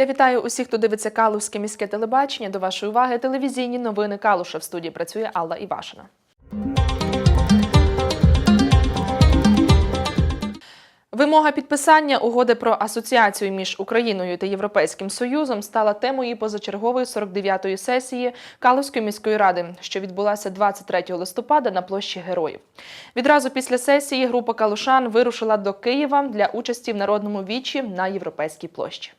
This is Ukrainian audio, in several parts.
Я вітаю усіх, хто дивиться Калузьке міське телебачення. До вашої уваги телевізійні новини Калуша. В студії працює Алла Івашина. Вимога підписання угоди про асоціацію між Україною та Європейським Союзом стала темою позачергової 49-ї сесії Калузької міської ради, що відбулася 23 листопада на площі Героїв. Відразу після сесії група калушан вирушила до Києва для участі в народному вічі на європейській площі.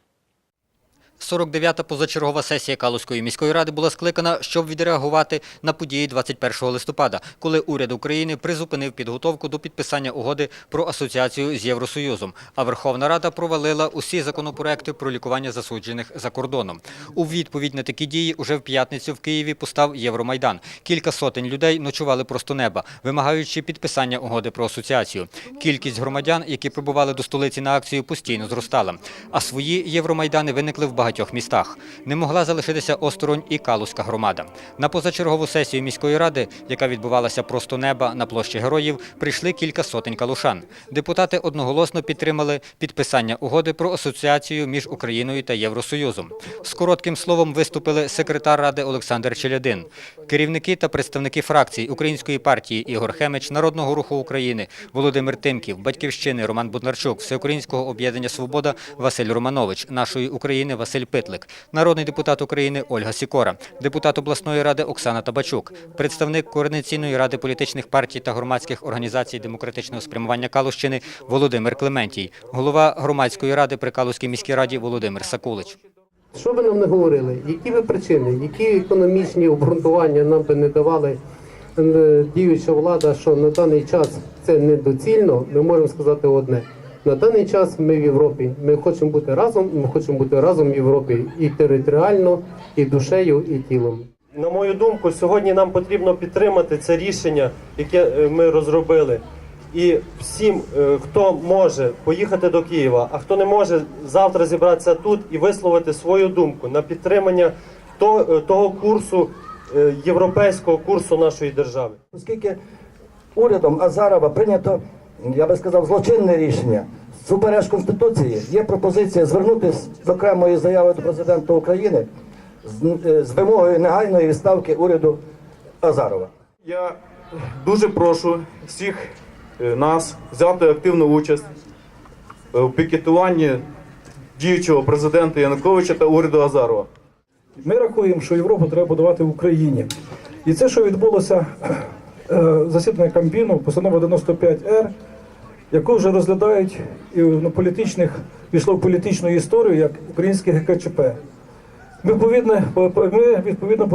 49-та позачергова сесія Калузької міської ради була скликана, щоб відреагувати на події 21 листопада, коли уряд України призупинив підготовку до підписання угоди про асоціацію з Євросоюзом, а Верховна Рада провалила усі законопроекти про лікування засуджених за кордоном. У відповідь на такі дії уже в п'ятницю в Києві постав Євромайдан. Кілька сотень людей ночували просто неба, вимагаючи підписання угоди про асоціацію. Кількість громадян, які прибували до столиці на акцію, постійно зростала. А свої євромайдани виникли в багатьох містах. Не могла залишитися осторонь і Калузька громада. На позачергову сесію міської ради, яка відбувалася просто неба на площі героїв, прийшли кілька сотень калушан. Депутати одноголосно підтримали підписання угоди про асоціацію між Україною та Євросоюзом. З коротким словом виступили секретар ради Олександр Челядин, керівники та представники фракцій Української партії Ігор Хемич, Народного руху України Володимир Тимків, Батьківщини Роман Буднарчук, Всеукраїнського об'єднання Свобода Василь Романович, нашої України Василь Питлик, народний депутат України Ольга Сікора, депутат обласної ради Оксана Табачук, представник Координаційної ради політичних партій та громадських організацій демократичного спрямування Калущини Володимир Клементій, голова громадської ради при Калузькій міській раді Володимир Сакулич. Що ви нам не говорили? Які ви причини, які економічні обґрунтування нам би не давали е, діюча влада, що на даний час це недоцільно, ми можемо сказати одне. На даний час ми в Європі. Ми хочемо бути разом, ми хочемо бути разом в Європі і територіально, і душею, і тілом. На мою думку, сьогодні нам потрібно підтримати це рішення, яке е, ми розробили. І всім, е, хто може поїхати до Києва, а хто не може завтра зібратися тут і висловити свою думку на підтримання е, того курсу, європейського курсу нашої держави. Оскільки урядом Азарова прийнято, я би сказав, злочинне рішення супереч Конституції, є пропозиція звернутися з окремої заяви до президента України з, е, з вимогою негайної відставки уряду Азарова. Я дуже прошу всіх е, нас взяти активну участь е, у пікетуванні діючого президента Януковича та уряду Азарова. Ми рахуємо, що Європу треба будувати в Україні. І це, що відбулося засідання Камбіну, постанова 95Р, яку вже розглядають і на політичних, війшло в політичну історію як українське ГКЧП. Ми повинні, ми відповідно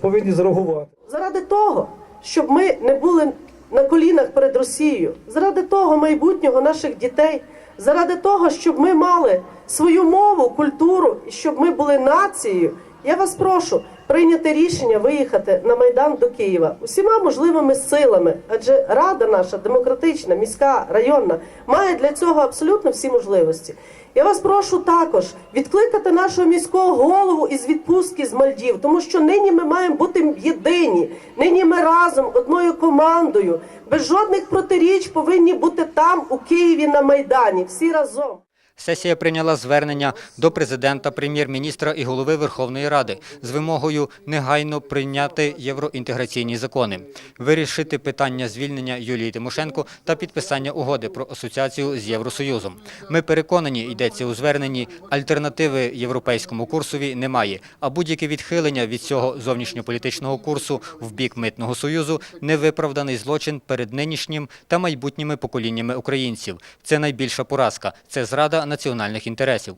повинні зреагувати. заради того, щоб ми не були на колінах перед Росією, заради того майбутнього наших дітей, заради того, щоб ми мали свою мову, культуру і щоб ми були нацією. Я вас прошу прийняти рішення виїхати на майдан до Києва усіма можливими силами, адже рада наша демократична, міська, районна має для цього абсолютно всі можливості. Я вас прошу також відкликати нашого міського голову із відпустки з Мальдів, тому що нині ми маємо бути єдині. Нині ми разом одною командою, без жодних протиріч повинні бути там у Києві на майдані. Всі разом. Сесія прийняла звернення до президента, прем'єр-міністра і голови Верховної Ради з вимогою негайно прийняти євроінтеграційні закони, вирішити питання звільнення Юлії Тимошенко та підписання угоди про асоціацію з Євросоюзом. Ми переконані, йдеться у зверненні, альтернативи європейському курсові немає, а будь-яке відхилення від цього зовнішньополітичного курсу в бік митного союзу невиправданий злочин перед нинішнім та майбутніми поколіннями українців. Це найбільша поразка, це зрада національних інтересів.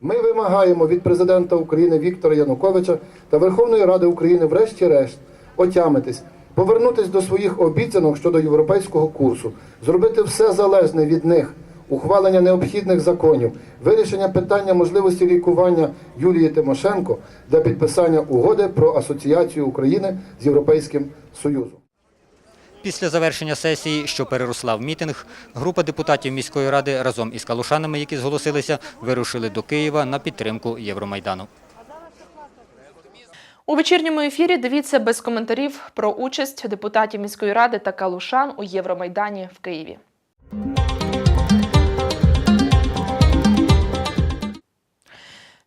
Ми вимагаємо від президента України Віктора Януковича та Верховної Ради України, врешті-решт, отямитись, повернутись до своїх обіцянок щодо європейського курсу, зробити все залежне від них, ухвалення необхідних законів, вирішення питання можливості лікування Юлії Тимошенко для підписання угоди про асоціацію України з Європейським Союзом. Після завершення сесії, що переросла в мітинг, група депутатів міської ради разом із калушанами, які зголосилися, вирушили до Києва на підтримку Євромайдану. У вечірньому ефірі дивіться без коментарів про участь депутатів міської ради та калушан у Євромайдані в Києві.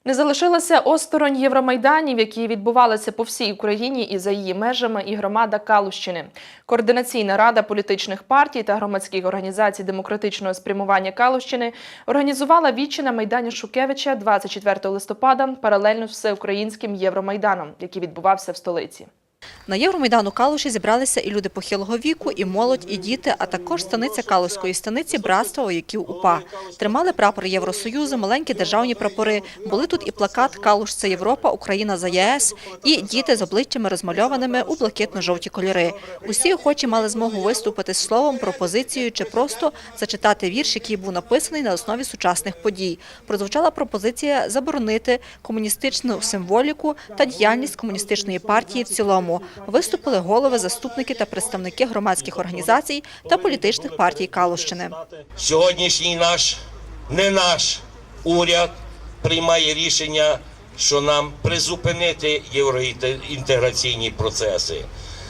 Не залишилася осторонь Євромайданів, які відбувалися по всій Україні і за її межами, і громада Калущини. Координаційна рада політичних партій та громадських організацій демократичного спрямування Калущини організувала вічі на майдані Шукевича 24 листопада паралельно з всеукраїнським Євромайданом, який відбувався в столиці. На Євромайдану Калуші зібралися і люди похилого віку, і молодь, і діти, а також станиця Калуської станиці братства вояків УПА. Тримали прапор Євросоюзу, маленькі державні прапори. Були тут і плакат «Калуш – це Європа, Україна за ЄС» і діти з обличчями розмальованими у блакитно-жовті кольори. Усі охочі мали змогу виступити з словом, пропозицією чи просто зачитати вірш, який був написаний на основі сучасних подій. Прозвучала пропозиція заборонити комуністичну символіку та діяльність комуністичної партії в цілому. Виступили голови, заступники та представники громадських організацій та політичних партій Калущини. Сьогоднішній наш не наш уряд приймає рішення, що нам призупинити євроінтеграційні процеси.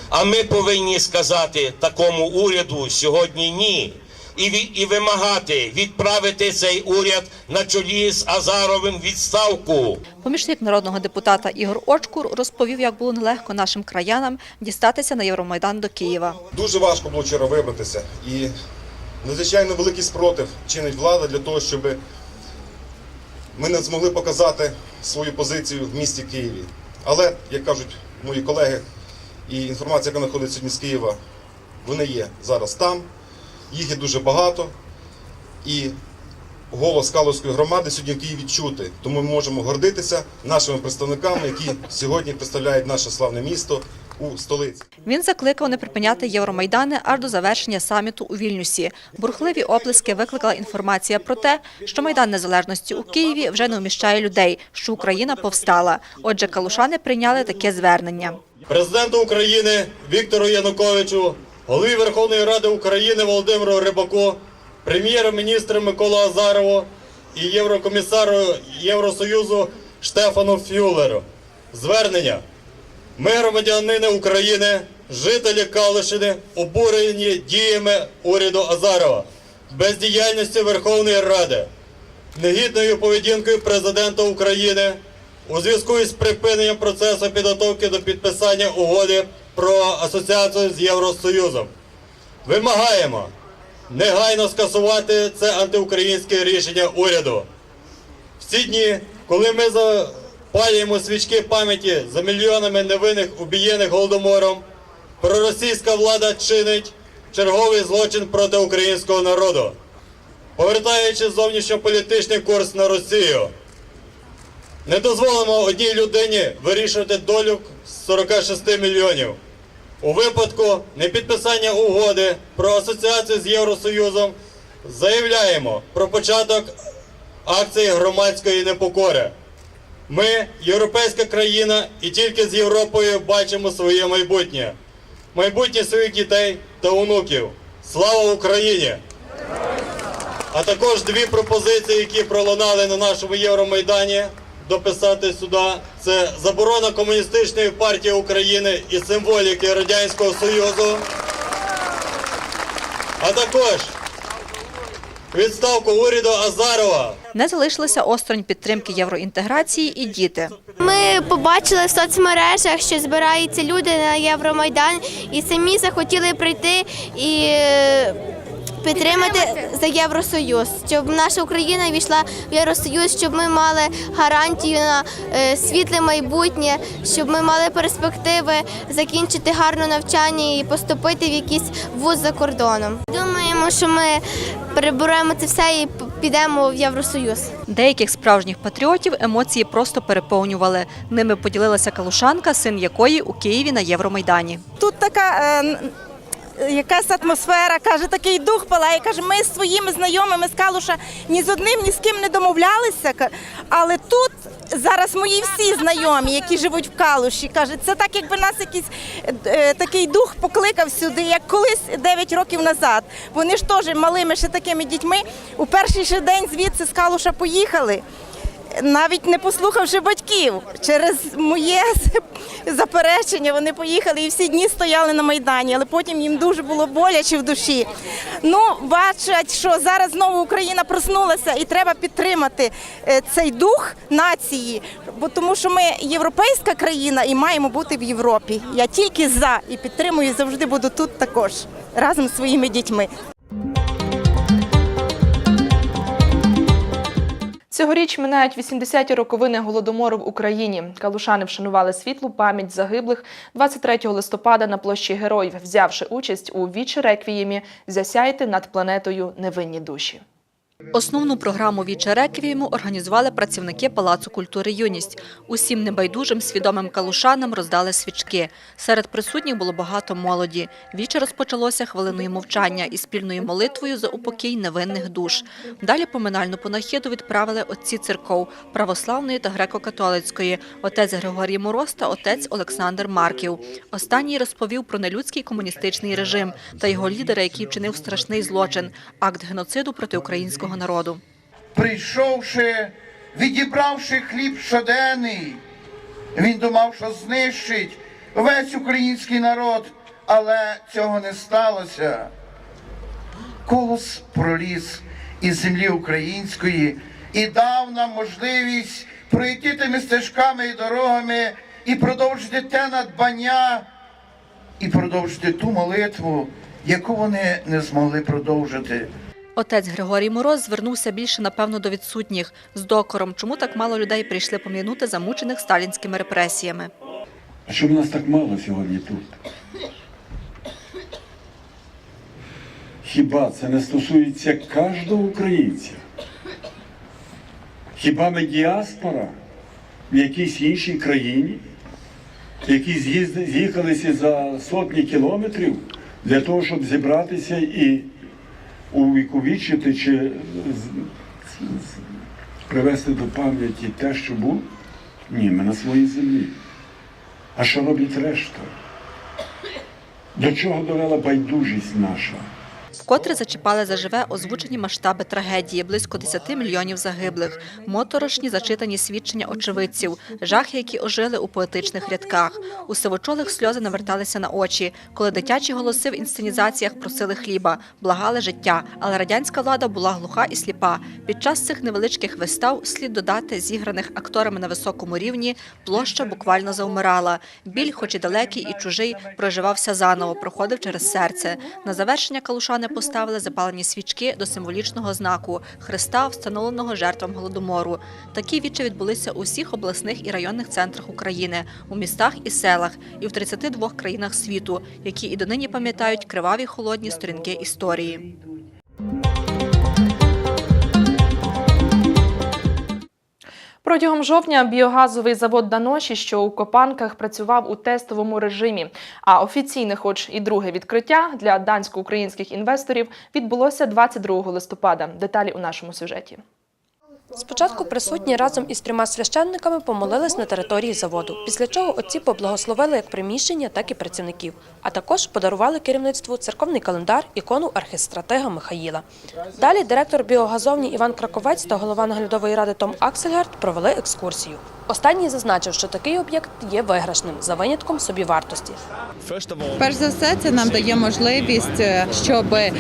А ми повинні сказати такому уряду сьогодні ні. І, і вимагати відправити цей уряд на чолі з Азаровим відставку. Помічник народного депутата Ігор Очкур розповів, як було нелегко нашим краянам дістатися на Євромайдан до Києва. Дуже важко було вчора вибратися. І надзвичайно великий спротив чинить влада для того, щоб ми не змогли показати свою позицію в місті Києві. Але, як кажуть мої колеги, і інформація, яка знаходиться сьогодні з Києва, вони є зараз там. Їх є дуже багато. І голос Калузької громади сьогодні в Києві чути. Тому ми можемо гордитися нашими представниками, які сьогодні представляють наше славне місто у столиці. Він закликав не припиняти Євромайдани аж до завершення саміту у Вільнюсі. Бурхливі оплески викликала інформація про те, що Майдан Незалежності у Києві вже не вміщає людей, що Україна повстала. Отже, калушани прийняли таке звернення. Президенту України Віктору Януковичу, голові Верховної Ради України Володимиру Рибаку, прем'єр-міністру Миколу Азарову і єврокомісару Євросоюзу Штефану Фюлеру. Звернення. Ми, громадянини України, жителі Калишини, обурені діями уряду Азарова, бездіяльністю Верховної Ради, негідною поведінкою президента України у зв'язку із припиненням процесу підготовки до підписання угоди про асоціацію з Євросоюзом. Вимагаємо негайно скасувати це антиукраїнське рішення уряду. В ці дні, коли ми запалюємо свічки пам'яті за мільйонами невинних убієних голодомором, проросійська влада чинить черговий злочин проти українського народу, повертаючи зовнішньополітичний курс на Росію. Не дозволимо одній людині вирішувати долю 46 мільйонів. У випадку непідписання угоди про асоціацію з Євросоюзом заявляємо про початок акції громадської непокори. Ми європейська країна і тільки з Європою бачимо своє майбутнє, майбутнє своїх дітей та онуків. Слава Україні! А також дві пропозиції, які пролунали на нашому Євромайдані, дописати сюди. Це заборона комуністичної партії України і символіки Радянського Союзу. А також відставку уряду Азарова. Не залишилися осторонь підтримки євроінтеграції і діти. Ми побачили в соцмережах, що збираються люди на Євромайдан, і самі захотіли прийти і підтримати за Євросоюз, щоб наша Україна війшла в Євросоюз, щоб ми мали гарантію на е, світле майбутнє, щоб ми мали перспективи закінчити гарне навчання і поступити в якийсь вуз за кордоном. Думаємо, що ми переборемо це все і підемо в Євросоюз. Деяких справжніх патріотів емоції просто переповнювали. Ними поділилася калушанка, син якої у Києві на Євромайдані. Тут така е, якась атмосфера, каже, такий дух палає. Каже, ми з своїми знайомими з Калуша ні з одним, ні з ким не домовлялися. Але тут зараз мої всі знайомі, які живуть в Калуші, каже, це так, якби нас якийсь е, такий дух покликав сюди, як колись 9 років назад. Вони ж теж малими ще такими дітьми у перший же день звідси з Калуша поїхали. Навіть не послухавши батьків, через моє заперечення вони поїхали і всі дні стояли на Майдані, але потім їм дуже було боляче в душі. Ну, бачать, що зараз знову Україна проснулася і треба підтримати е, цей дух нації, бо тому що ми європейська країна і маємо бути в Європі. Я тільки за і підтримую, завжди буду тут також разом з своїми дітьми. Цьогоріч минають 80-ті роковини голодомору в Україні. Калушани вшанували світлу пам'ять загиблих 23 листопада на площі Героїв, взявши участь у вічі реквіємі «Засяйте над планетою невинні душі. Основну програму «Віче Реквієму» організували працівники Палацу культури «Юність». Усім небайдужим свідомим калушанам роздали свічки. Серед присутніх було багато молоді. Віче розпочалося хвилиною мовчання і спільною молитвою за упокій невинних душ. Далі поминальну панахиду відправили отці церков – православної та греко-католицької, отець Григорій Мороз та отець Олександр Марків. Останній розповів про нелюдський комуністичний режим та його лідера, який вчинив страшний злочин – акт геноциду проти українського народу. прийшовши, відібравши хліб щоденний, він думав, що знищить весь український народ, але цього не сталося. Колос проліз із землі української і дав нам можливість пройти тими стежками і дорогами і продовжити те надбання, і продовжити ту молитву, яку вони не змогли продовжити. Отець Григорій Мороз звернувся більше, напевно, до відсутніх з докором, чому так мало людей прийшли пом'янути замучених сталінськими репресіями. А чому нас так мало сьогодні тут? Хіба це не стосується кожного українця? Хіба ми діаспора в якійсь іншій країні, які з'їхалися за сотні кілометрів для того, щоб зібратися і увіковічити чи привести до пам'яті те, що було? Ні, ми на своїй землі. А що робить решта? До чого довела байдужість наша? Вкотре зачіпали заживе озвучені масштаби трагедії – близько 10 мільйонів загиблих, моторошні зачитані свідчення очевидців, жахи, які ожили у поетичних рядках. У сивочолих сльози наверталися на очі, коли дитячі голоси в інсценізаціях просили хліба, благали життя, але радянська влада була глуха і сліпа. Під час цих невеличких вистав, слід додати, зіграних акторами на високому рівні, площа буквально завмирала. Біль, хоч і далекий і чужий, проживався заново, проходив через серце. На завершення калушани поставили запалені свічки до символічного знаку Христа, встановленого жертвам голодомору. Такі вічі відбулися у всіх обласних і районних центрах України, у містах і селах, і в 32 країнах світу, які і донині пам'ятають криваві холодні сторінки історії. Протягом жовтня біогазовий завод Даноші, що у Копанках, працював у тестовому режимі. А офіційне, хоч і друге відкриття для дансько-українських інвесторів відбулося 22 листопада. Деталі у нашому сюжеті. Спочатку присутні разом із трьома священниками помолились на території заводу, після чого отці поблагословили як приміщення, так і працівників, а також подарували керівництву церковний календар, ікону архістратега Михаїла. Далі директор біогазовні Іван Краковець та голова наглядової ради Том Аксельгард провели екскурсію. Останній зазначив, що такий об'єкт є виграшним за винятком собівартості. Перш за все, це нам дає можливість, е, щоб е,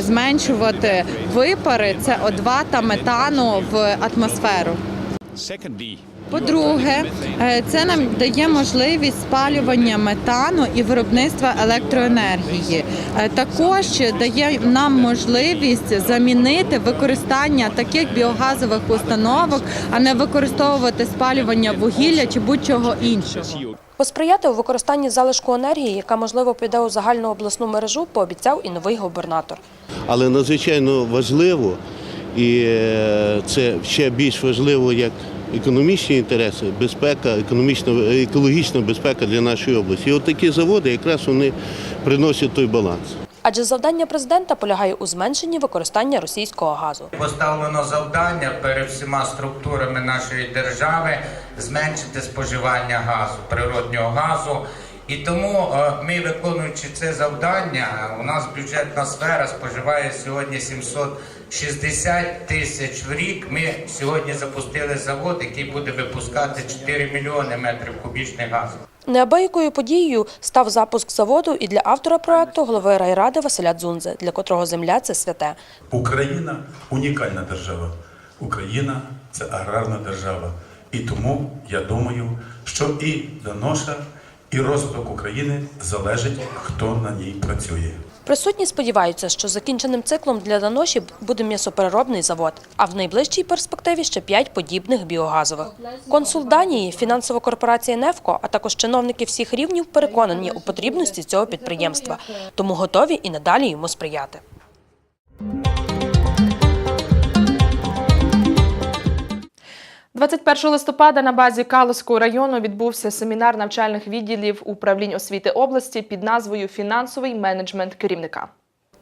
зменшувати випари СО2 та метану в атмосферу. По-друге, е, це нам дає можливість спалювання метану і виробництва електроенергії. Е, Також дає нам можливість замінити використання таких біогазових установок, а не використовувати спалювання вугілля чи будь-чого іншого. Посприяти у використанні залишку енергії, яка можливо піде у загальну обласну мережу, пообіцяв і новий губернатор. але надзвичайно важливо, і е, це ще більш важливо як економічні інтереси, безпека, економічна, екологічна безпека для нашої області. І от такі заводи якраз вони приносять той баланс. Адже завдання президента полягає у зменшенні використання російського газу. Поставлено завдання перед всіма структурами нашої держави зменшити споживання газу, природнього газу І тому е, ми, виконуючи це завдання, у нас бюджетна сфера споживає сьогодні 760 тисяч в рік. Ми сьогодні запустили завод, який буде випускати 4 мільйони метрів кубічних газу. Неабиякою подією став запуск заводу і для автора проекту голови райради Василя Дзунзе, для котрого земля це святе. Україна унікальна держава. Україна це аграрна держава. І тому я думаю, що і доноша, і розвиток України залежить, хто на ній працює. Присутні сподіваються, що закінченим циклом для Даноші буде м'ясопереробний завод, а в найближчій перспективі ще п'ять подібних біогазових. Консул Данії, фінансова корпорація «Нефко», а також чиновники всіх рівнів переконані у потрібності цього підприємства, тому готові і надалі йому сприяти. – 21 листопада на базі Калуського району відбувся семінар навчальних відділів управлінь освіти області під назвою Фінансовий менеджмент керівника.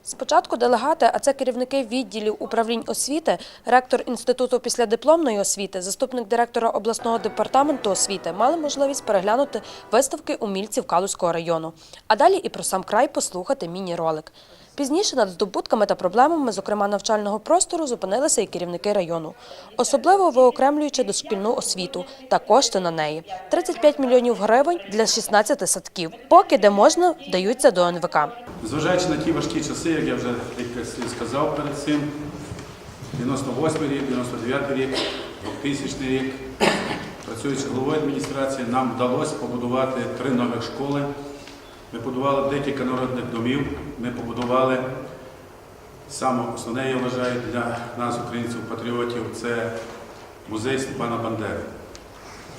Спочатку делегати, а це керівники відділів управлінь освіти, ректор Інституту післядипломної освіти, заступник директора обласного департаменту освіти мали можливість переглянути виставки умільців Калузького району. А далі і про сам край послухати міні-ролик. Пізніше над здобутками та проблемами, зокрема навчального простору, зупинилися і керівники району, особливо виокремлюючи дошкільну освіту та кошти на неї. 35 мільйонів гривень для 16 садків. Поки де можна, даються до НВК. Зважаючи на ті важкі часи, як я вже слів сказав перед цим, 98 рік, 99 рік, 2000 рік, працюючи головою адміністрації, нам вдалося побудувати три нових школи. Ми побудували декілька народних домів, ми побудували саме основне, я вважаю, для нас, українців, патріотів, це музей Степана Бандери.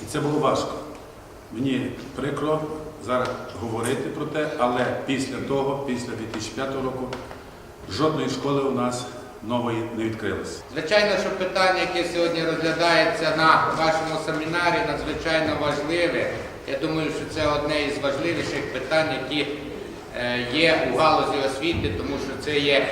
І це було важко. Мені прикро зараз говорити про те, але після того, після 2005 року, жодної школи у нас нової не відкрилося. Звичайно, що питання, яке сьогодні розглядається на вашому семінарі, надзвичайно важливе. Я думаю, що це одне із важливіших питань, які е, є у галузі освіти, тому що це є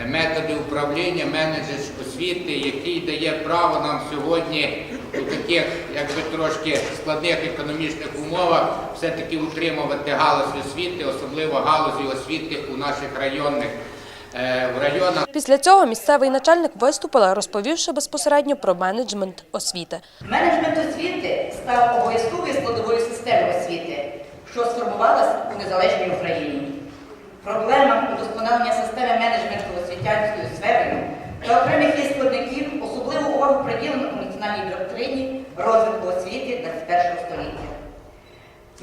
е, методи управління, менеджер освіти, який дає право нам сьогодні у таких, якби трошки складних економічних умовах, все-таки утримувати галузь освіти, особливо галузі освіти у наших районних в районах. Після цього місцевий начальник виступила, розповівши безпосередньо про менеджмент освіти. Менеджмент освіти став обов'язковою складовою системи освіти, що сформувалася у незалежній Україні. Проблемам удосконалення системи менеджменту освітянською сферою та окремих її складників особливу увагу приділено у національній доктрині розвитку освіти 21 століття.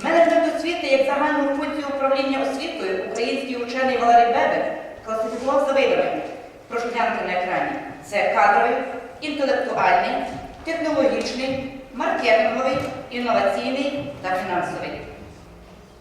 Менеджмент освіти як загальну функцію управління освітою український учений Валерій Бебек класифікував за видами. Прошу глянути на екрані. Це кадровий, інтелектуальний, технологічний, маркетинговий, інноваційний та фінансовий.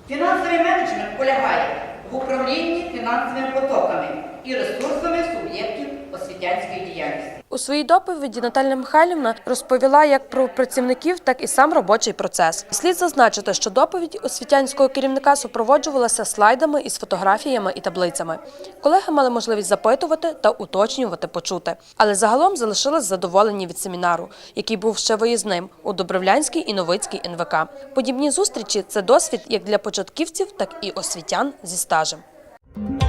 Фінансовий менеджмент полягає в управлінні фінансовими потоками і ресурсами суб'єктів освітянської діяльності. У своїй доповіді Наталя Михайлівна розповіла як про працівників, так і сам робочий процес. Слід зазначити, що доповідь освітянського керівника супроводжувалася слайдами із фотографіями і таблицями. Колеги мали можливість запитувати та уточнювати почуте, але загалом залишились задоволені від семінару, який був ще виїзним у Добровлянській і Новицькій НВК. Подібні зустрічі це досвід як для початківців, так і освітян зі стажем. –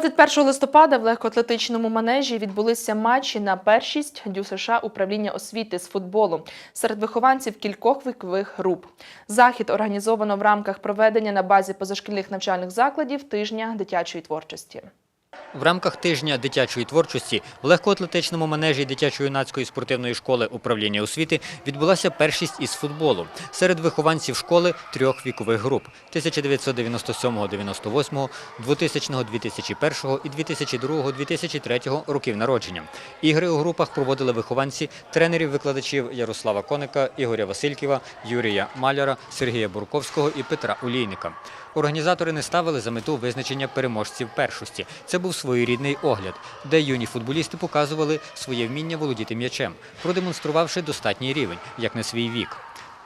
21 листопада в легкоатлетичному манежі відбулися матчі на першість Дю США управління освіти з футболу серед вихованців кількох вікових груп. Захід організовано в рамках проведення на базі позашкільних навчальних закладів тижня дитячої творчості. В рамках тижня дитячої творчості в легкоатлетичному манежі дитячо-юнацької спортивної школи управління освіти відбулася першість із футболу серед вихованців школи трьох вікових груп 1997-98, 2000-2001 і 2002-2003 років народження. Ігри у групах проводили вихованці тренерів-викладачів Ярослава Коника, Ігоря Васильківа, Юрія Маляра, Сергія Бурковського і Петра Олійника. Організатори не ставили за мету визначення переможців першості. Це був своєрідний огляд, де юні футболісти показували своє вміння володіти м'ячем, продемонструвавши достатній рівень, як на свій вік.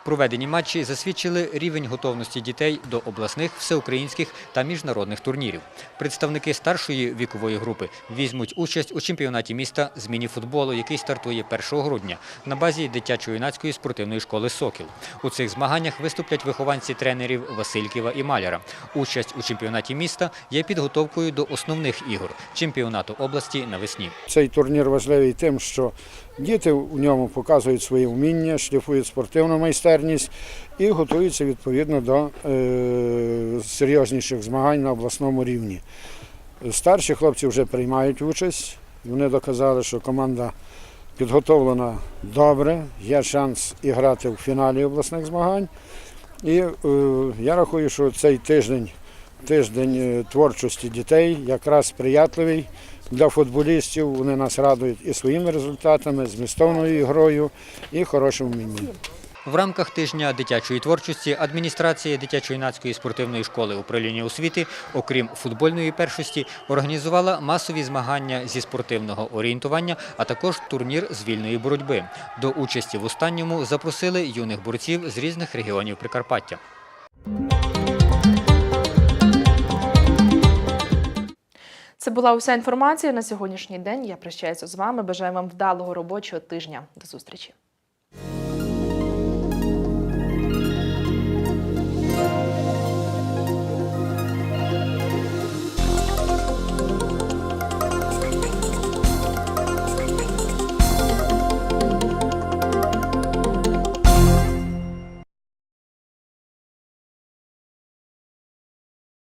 Проведені матчі засвідчили рівень готовності дітей до обласних, всеукраїнських та міжнародних турнірів. Представники старшої вікової групи візьмуть участь у чемпіонаті міста з міні-футболу, який стартує 1 грудня на базі дитячо-юнацької спортивної школи «Сокіл». У цих змаганнях виступлять вихованці тренерів Васильківа і Маляра. Участь у чемпіонаті міста є підготовкою до основних ігор – чемпіонату області навесні. Цей турнір важливий тим, що діти у ньому показують свої вміння, шліфують спортивну майстерність і готуються відповідно до е, серйозніших змагань на обласному рівні. Старші хлопці вже приймають участь. Вони доказали, що команда підготовлена добре, є шанс і грати в фіналі обласних змагань. І е, я рахую, що цей тиждень, тиждень е, творчості дітей якраз сприятливий для футболістів. Вони нас радують і своїми результатами, змістовною грою, і хорошим вмінням. В рамках тижня дитячої творчості адміністрація дитячо-юнацької спортивної школи управління освіти, окрім футбольної першості, організувала масові змагання зі спортивного орієнтування, а також турнір з вільної боротьби. До участі в останньому запросили юних борців з різних регіонів Прикарпаття. Це була уся інформація на сьогоднішній день. Я прощаюся з вами. Бажаю вам вдалого робочого тижня. До зустрічі.